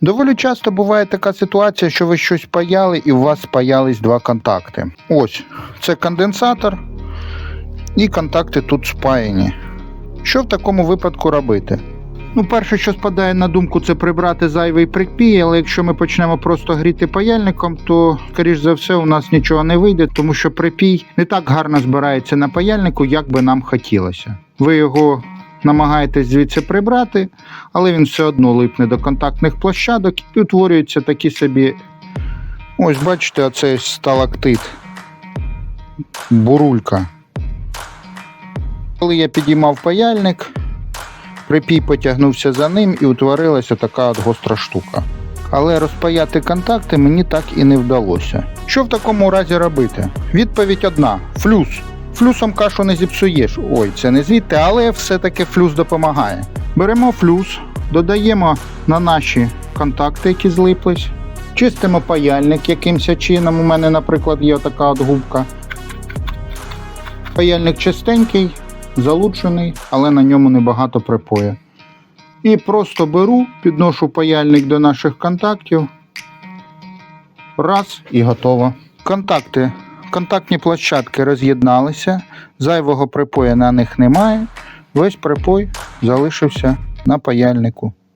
Доволі часто буває така ситуація, що ви щось паяли і у вас спаялись два контакти. Ось, це конденсатор, і контакти тут спаяні. Що в такому випадку робити? Ну, перше, що спадає на думку, це прибрати зайвий припій, але якщо ми почнемо просто гріти паяльником, то, скоріш за все, у нас нічого не вийде, тому що припій не так гарно збирається на паяльнику, як би нам хотілося. Ви його намагаєтесь звідси прибрати, але він все одно липне до контактних площадок і утворюються такі собі. Ось, бачите, оцей сталактит. Бурулька. Коли я підіймав паяльник, припій потягнувся за ним і утворилася така от гостра штука. Але розпаяти контакти мені так і не вдалося. Що в такому разі робити? Відповідь одна: флюс. Флюсом кашу не зіпсуєш. Ой, це не звідти, але все-таки флюс допомагає. Беремо флюс, додаємо на наші контакти, які злиплись, чистимо паяльник якимось чином. У мене, наприклад, є така от губка. Паяльник чистенький, залучений, але на ньому небагато припоя. І просто беру, підношу паяльник до наших контактів. Раз і готово. Контакти. Контактні площадки роз'єдналися, зайвого припоя на них немає. Весь припой залишився на паяльнику.